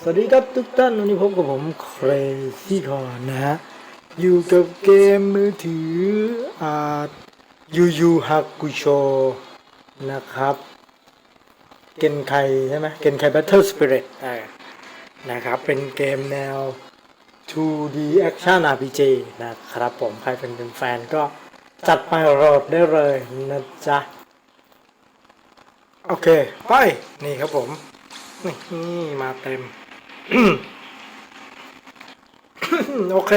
สวัสดีครับทุกท่านวันนี้พบกับผมเครซี่คอนนะฮะอยู่กับเกมมือถืออ่ายูยูฮักกุโชนะครับเกนไคใช่ไหมเกนไค Battle Spirit อ่านะครับ เป็นเกมแนว 2D Action RPG นะครับผมใครเป็นเป็นแฟนก็จัดไปโหลดได้เลยนะจ๊ะ โอเค ไป นี่ครับผม นี่มาเต็ม โอเค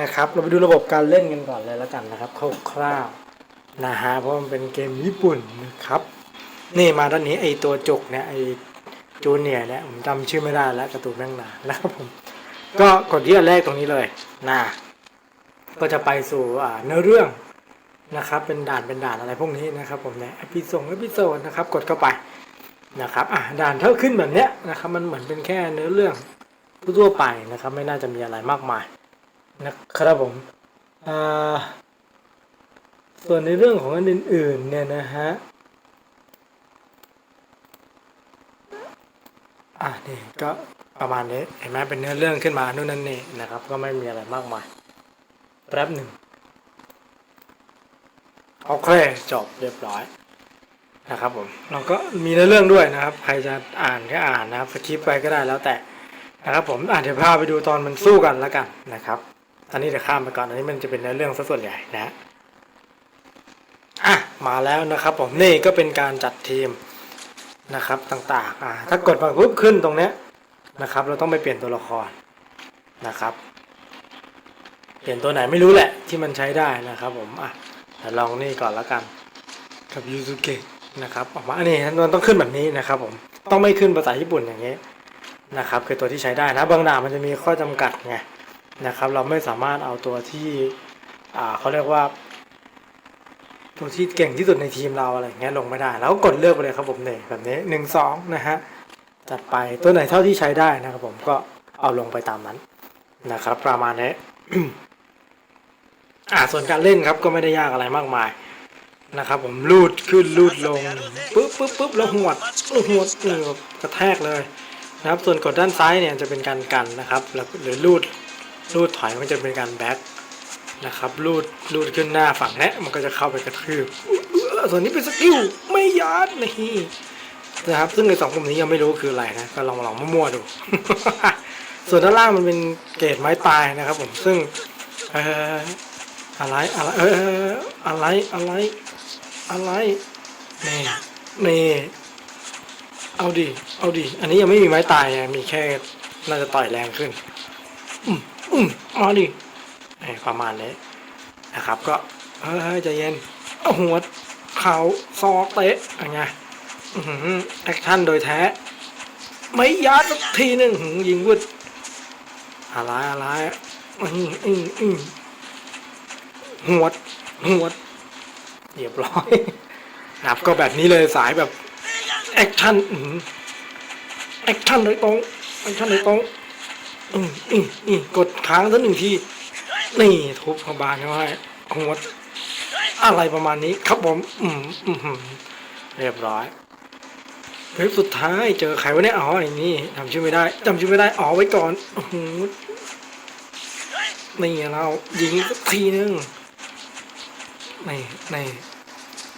นะครับ เราไปดูระบบการเล่นกันก่อนเลยแล้วกันนะครับคร่าวๆนะฮะเพราะมันเป็นเกมญี่ปุ่นนะครับ นี่มาด้านนี้ไอตัวจุกเนี่ยไอจูเนียเนี่ยผมจำชื่อไม่ได้แล้วกระตูนแม่งนานะครับผมก็กดที่อันแรกตรงนี้เลยนะก็จะไปสู่เนื้อเรื่องนะครับ เป็นด่านเป็นด่านอะไรพวกนี้นะครับ ผมเนี่ยอพิส่งอพิโซดนะครับ กดเข้าไป นะครับอะด่านเท่าขึ้นแบบเนี้ยนะครับมันเหมือนเป็นแค่เนื้อเรื่องทั่วไปนะครับ ไม่น่าจะมีอะไรมากมายนะครับผมส่วนในเรื่องของอันอื่นๆเนี่ยนะฮะอะนี่ก็ประมาณนี้เห็นไหมเป็นเนื้อเรื่องขึ้นมานู่นนั่นนี่นะครับ ก็ไม่มีอะไรมากมายแป๊บหนึ่งโอเคจบเรียบร้อย นะครับผมเราก็มีเนื้อเรื่องด้วยนะครับ ใครจะอ่านก็อ่านนะครับสคริปไปก็ได้แล้วแต่นะครับผมอ่านเดี๋ยวพาไปดูตอนมันสู้กันแล้วกันนะครับอันนี้เดี๋ยวข้ามไปก่อนอันนี้มันจะเป็นเนื้อเรื่องซะส่วนใหญ่นะอะมาแล้วนะครับ ผมนี่ก็เป็นการจัดทีมนะครับต่างๆอ่าถ้ากดมาปุ๊บขึ้นตรงเนี้ยนะครับ เราต้องไปเปลี่ยนตัวละครนะครับ เปลี่ยนตัวไหนไม่รู้แหละที่มันใช้ได้นะครับ ผมอะลองนี่ก่อนและกัน กับยูซูเกะ นะครับออกมาอันนี้มันต้องขึ้นแบบนี้นะครับผมต้องไม่ขึ้นภาษาญี่ปุ่นอย่างนี้นะครับคือตัวที่ใช้ได้นะบางด่านมันจะมีข้อจำกัดไงนะครับเราไม่สามารถเอาตัวที่อ่าเขาเรียกว่า ตัวที่เก่งที่สุดในทีมเราอะไรเงี้ยลงไม่ได้แล้วก็กดเลือกไปเลยครับผมเนี่ยแบบนี้หนึ่งสองนะฮะจัดไปตัวไหนเท่าที่ใช้ได้นะครับผมก็เอาลงไปตามนั้นนะครับ ประมาณนี้อ่าส่วนการเล่นครับก็ไม่ได้ยากอะไรมากมาย นะครับผมลูดขึ้นลูดลงปุ๊บปุ๊บปุ๊บแล้วหวดหวดเออกระแทกเลยนะครับส่วนกดด้านซ้ายเนี่ยจะเป็นการกันนะครับแล้วหรือลูดลูดถอยมันจะเป็นการแบ็คนะครับรูดรูดขึ้นหน้าฝั่งเนี้มันก็จะเข้าไปกระทืบส่วนนี้เป็นสกิลไม่ยัดนี่นะครับ ซึ่งในสองกลุ่มนี้ยังไม่รู้คืออะไรนะก็ลองลองมั่วๆดู ส่วนด้านล่างมันเป็นเกรดไม้ตายนะครับผมซึ่งเอ่ออะไรอะไรเอออะไรอะไร อะไรนี่นี่เอาดิ เอาดิ อันนี้ยังไม่มีไม้ตายไงมีแค่น่าจะต่อยแรงขึ้น อืมอืมมาดิเอ้ยประมาณนี้นะครับ ก็เฮ้ยใจเย็นเอาหัวเข่าซอกเตะอะไรเงี้ยอื้อหือแอคชั่นโดยแท้ ไม่ยัดสักทีหนึ่งหือยิงวุดอะไรอะไรอืมอืมอืมหัวดหัวด เรียบร้อยครับก็แบบนี้เลยสายแบบแอคชั่นแอคชั่นโดยตรงแอคชั่นโดยตรงอืมอืมอืมกดค้างสักหนึ่งทีนี่ทุบเขาบานเข้าให้หัวอะไรประมาณนี้ครับผมอืมอืมอืมเรียบร้อยเว็บสุดท้ายเจอใครวะเนี่ยอ๋อไอ้นี่จำชื่อไม่ได้จำชื่อไม่ได้อ๋อไว้ก่อนโอ้โหนี่เรายิงสักทีนึง ในี่นี่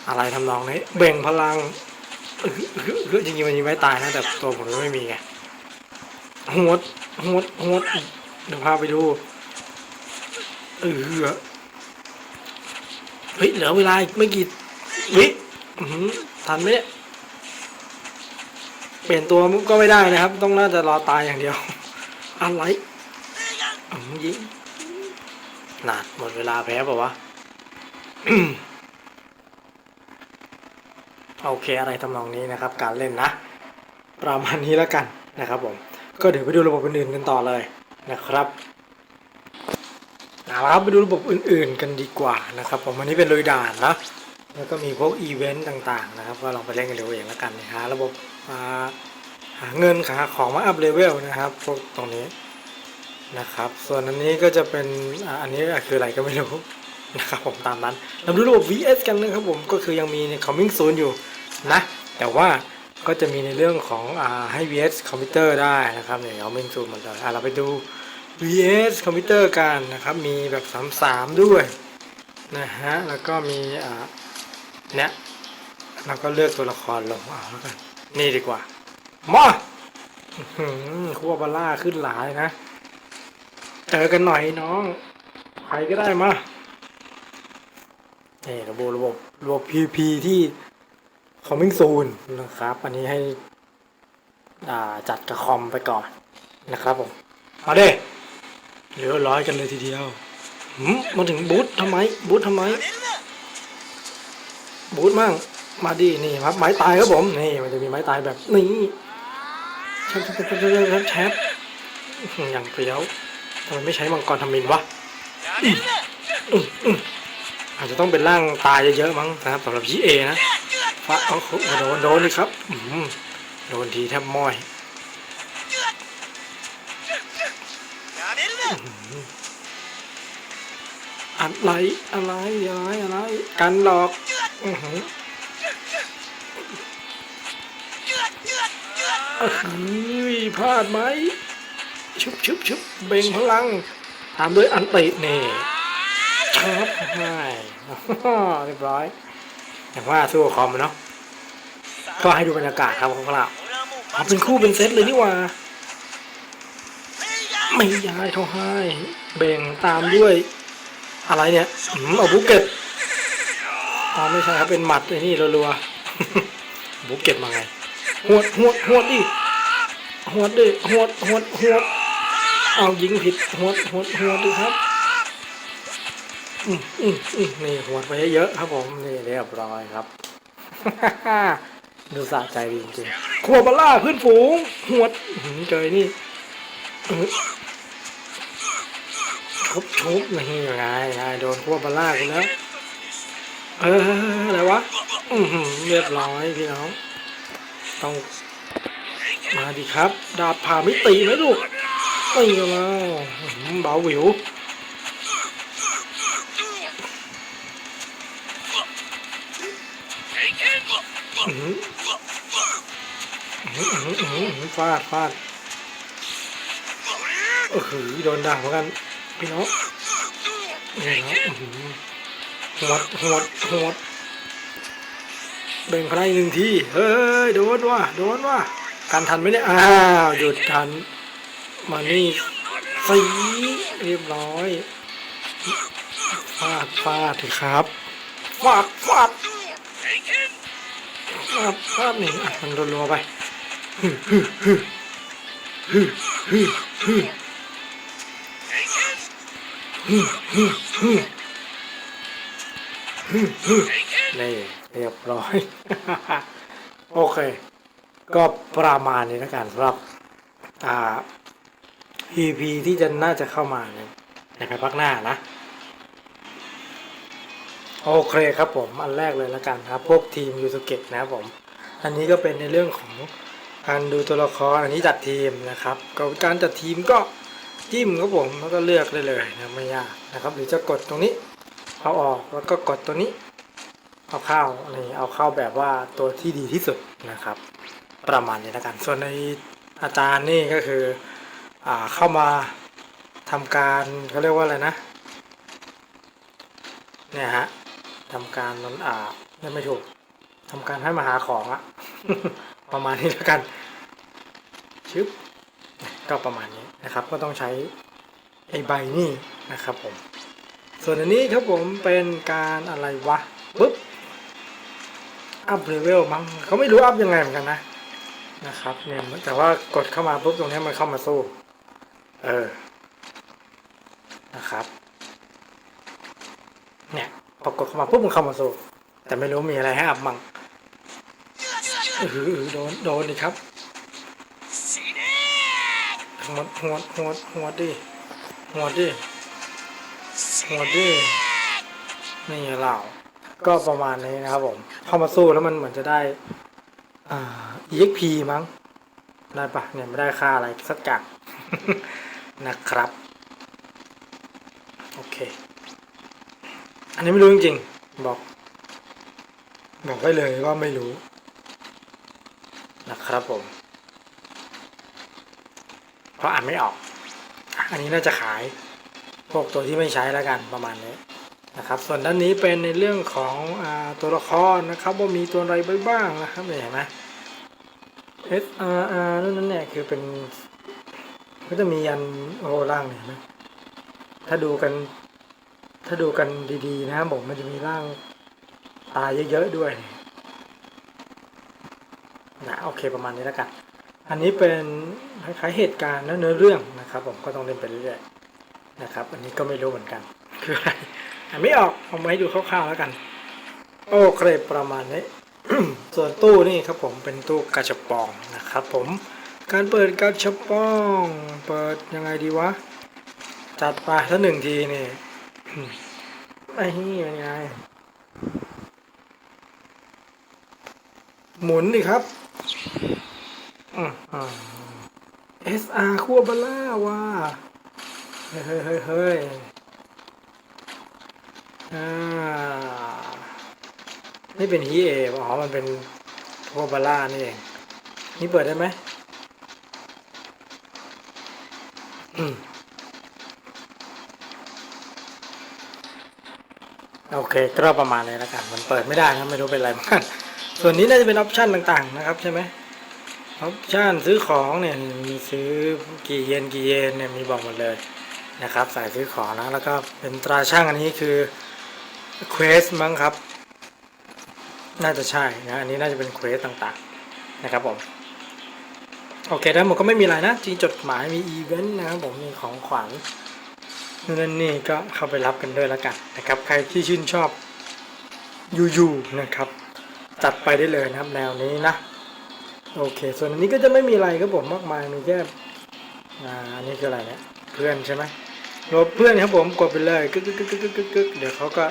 อะไรทำนองนี้เบ่งพลังเออเออเออจริงๆมันยิงไว้ตายนะแต่ตัวผมก็ไม่มีไงหัวหัวหัวเดี๋ยวพาไปดูเออเฮ้ยเหลือเวลาอีกไม่กี่วิอื้อหือทันไหมเนี่ยเปลี่ยนตัวก็ไม่ได้นะครับ ต้องน่าจะรอตายอย่างเดียวอะไรอืมยิงน่ะหมดเวลาแพ้ป่าวะ โอเคอะไรทำนองนี้นะครับ การเล่นนะ ประมาณนี้แล้วกันนะครับผมก็เดี๋ยวไปดูระบบอื่นๆกันต่อเลยนะครับเอาละครับไปดูระบบอื่นๆกันดีกว่านะครับผมอันนี้เป็นลุยด่านนะแล้วก็มีพวกอีเวนต์ต่างๆนะครับก็ลองไปเล่นกันดูเองแล้วกันนะฮะระบบาหาเงินหาของมาอัพเลเวลนะครับพวกตรงนี้นะครับ ส่วนอันนี้ก็จะเป็นอันนี้คืออะไรก็ไม่รู้ นะครับผมตามนั้นเราดูระบบ VS กันนะครับผมก็คือยังมีใน coming soon อยู่นะ แต่ว่าก็จะมีในเรื่องของอ่าให้ VS คอมพิวเตอร์ได้นะครับเนี่ยเอาเมนซูมหมดเลยอะเราไปดู VS คอมพิวเตอร์กันนะครับ มีแบบ33ด้วยนะฮะแล้วก็มีอ่าเนี่ยเราก็เลือกตัวละครลงเอาแล้วกันนี่ดีกว่ามาคัวบาล่าขึ้นหลายนะ เจอกันหน่อยน้อง ใครก็ได้มา นี่ระบบระบบระบบ PP ที่คอมมิ่งซูนนะครับ อันนี้ให้จัดกับคอมไปก่อนนะครับผม มาเด้เหลือร้อยกันเลยทีเดียวมาถึงบูธทำไม บูธทำไม บูธมั่ง มาดินี่ครับ ไม้ตายครับผม นี่มันจะมีไม้ตายแบบนี้แชปแชปแชปแชปแชปแชปอย่างเปรี้ยวทำไมไม่ใช้มังกรทำมินวะ อาจจะต้องเป็นร่างตายเยอะๆมั้งนะครับสำหรับพีเอนะฟาดเอาโอ้โหโดนโดนนี่ครับอืมโดนทีแทบม้อยอะไรอะไรอะไรอะไร กันหลอกอื้อหืออื้อหือพลาดไหมชุบชุบชุบเบ่งพลัง ตามด้วยอันตินี่ครับใช่ เรียบร้อยอย่างว่าสู้กับคอมเนาะก็ให้ดูบรรยากาศครับของเราเอาเป็นคู่เป็นเซตเลยนี่ว่า ไม่ย้ายเขาให้เบ่งตามด้วย อะไรเนี่ยอืมเอาบุกเก็ตอ๋อไม่ใช่ครับเป็นหมัดไอ้นี่รัวๆบุกเก็ตมาไงหวดหวดหวดดิหวดดิหวดหวดหวดเอายิงผิดหวดหวดหวดดิครับ นี่หวดไปเยอะๆครับผม นี่เรียบร้อยครับ ดูสะใจดีจริงๆขัวบาล่าเพื่อนฝูง หวดอื้อหือเจอนี่อื้อชุบชุบนี่ไงไงโดนขั้วบาล่ากันแล้ว เอออะไรวะเรียบร้อยพี่น้อง ต้อง มาดิครับ ดาบผ่ามิติไหมลูกไม่ก็แล้วเบาหวิว ฟาดฟาดโอ้โหโดนด่าเหมือนกัน พี่น้องนี่นะอื้อหือหวดหวดหวดเบ่งพลังอีกหนึ่งทีเฮ้ยโดนว่ะโดนว่ะการทันไหมเนี่ยอ้าวหยุดทันมานี่สีเรียบร้อยฟาดฟาดเถอครับฟาดฟาดฟาดฟาดนี่อะมันรัวๆไป นี่เรียบร้อย โอเค ก็ประมาณนี้แล้วกันสำหรับอ่า EP ที่จะน่าจะเข้ามาในภายภาคหน้านะ โอเคครับผม อันแรกเลยแล้วกันครับ พวกทีมยูสุเกะนะครับผม อันนี้ก็เป็นในเรื่องของ การดูตัวละครอันนี้จัดทีมนะครับก็การจัดทีมก็จิ้มครับผมแล้วก็เลือกได้เลยนะไม่ยากนะครับ หรือจะกดตรงนี้เอาออกแล้วก็กดตัวนี้ เอาเข้านี่เอาเข้าแบบว่าตัวที่ดีที่สุดนะครับ ประมาณนี้แล้วกัน ส่วนในอาจารย์นี่ก็คืออ่าเข้ามาทำการเขาเรียกว่าอะไรนะเนี่ยฮะทำการนั้นอ่าเรียกไม่ถูกทำการให้มาหาของอะประมาณนี้แล้วกัน ชึบก็ประมาณนี้นะครับ ก็ต้องใช้ไอ้ใบนี่นะครับผม ส่วนอันนี้ครับผมเป็นการอะไรวะปุ๊บอัพเลเวลมั้งเขาไม่รู้อัพยังไงเหมือนกันนะนะครับเนี่ยแต่ว่ากดเข้ามาปุ๊บตรงนี้มันเข้ามาสู้เออนะครับเนี่ยพอกดเข้ามาปุ๊บมันเข้ามาสู้แต่ไม่รู้มีอะไรให้อัพมั่งโดนโดนดิครับ หัวดหัวดหัวดหัวดดิหัวดดิหัวดดินี่เหล่าก็ประมาณนี้นะครับผมเข้ามาสู้แล้วมันเหมือนจะได้อ่า EXP มั้งได้ปะเนี่ยไม่ได้ค่าอะไรสักอย่างนะครับ โอเค อันนี้ไม่รู้จริงๆบอก บอกไว้เลยว่าไม่รู้ นะครับผม เพราะอ่านไม่ออก อันนี้น่าจะขายพวกตัวที่ไม่ใช้แล้วกันประมาณนี้นะครับ ส่วนด้านนี้เป็นในเรื่องของอตัวละครนะครับว่ามีตัวอะไรบ้างนะครับเนี่ยเห็นไหม S R R นั่นนั่นเนี่ยคือเป็นก็จะมียันโอล่างเนี่ยนไหมถ้าดูกัน ถ้าดูกันดีๆนะครับผมมันจะมีร่างตายเยอะๆด้วยนะโอเคประมาณนี้แล้วกัน อันนี้เป็นคล้ายๆเหตุการณ์และเนื้อเรื่องนะครับ ผมก็ต้องเล่นไปเรื่อยๆนะครับ อันนี้ก็ไม่รู้เหมือนกัน คืออะไรไม่ออกเอามาให้ดูคร่าวๆแล้วกัน โอเคประมาณนี้ส่วนตู้นี่ครับผมเป็นตู้กระชับปองนะครับ ผมการเปิดกระชับปอง เปิดยังไงดีวะ จัดไปถ้าหนึ่งทีนี่ไอ้นี่ยังไงหมุนดิครับ เอืมอืม SR คั่วบาล่าว่ะเฮ้ยเฮ้ยเฮ้ยเฮ้ยอ่านี่เป็นฮีเออ๋อมันเป็นคั่วบาล่านี่เองนี่เปิดได้ไหมอืมโอเคก็ประมาณนี้แล้วกัน มันเปิดไม่ได้นะไม่รู้เป็นอะไรเหมือนกันส่วนนี้น่าจะเป็นออปชันต่างๆนะครับใช่ไหม ออปชันซื้อของเนี่ยมีซื้อกี่เยนกี่เยนเนี่ยมีบอกหมดเลยนะครับสายซื้อของนะแล้วก็เป็นตราช่างอันนี้คือเควสมั้งครับ น่าจะใช่นะอันนี้น่าจะเป็นเควสต่างๆนะครับผมโอเคทั้งหมดก็ไม่มีอะไรนะจริงจดหมายมีอีเวนต์นะครับผมมีของขวัญนั่นนี่ก็เข้าไปรับกันด้วยแล้วกันนะครับใครที่ชื่นชอบยูยูนะครับจัดไปได้เลยนะครับแนวนี้นะ โอเค ส่วนอันนี้ก็จะไม่มีอะไรครับผมมากมายมีแค่อ่าอันนี้คืออะไรเนี่ยเพื่อนใช่ไหมโหลดเพื่อนครับผมกดไปเลยกึกกึกกึกกึกกึกกึกเดี๋ยวเขาก็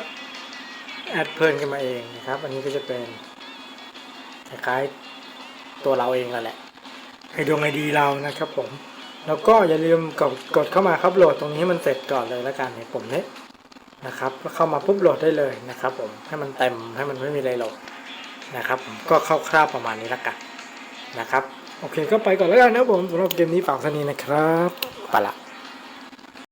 แอดเพื่อนขึ้นมาเองนะครับ อันนี้ก็จะเป็นคล้ายๆตัวเราเองนั่นแหละไอดวงไอดีเรานะครับผม แล้วก็อย่าลืมกดกดเข้ามาครับโหลดตรงนี้ให้มันเสร็จก่อนเลยล้วกันเนี่ยผมเนี่ยนะครับเข้ามาปุ๊บโหลดได้เลยนะครับ ผมให้มันเต็มให้มันไม่มีอะไรโหลดนะครับ ผมก็คร่าวๆประมาณนี้ล้วกัน นะครับ โอเคก็ไปก่อนแล้วกันนะผมสำหรับเกมนี้ฝากสนีนะครับไปละ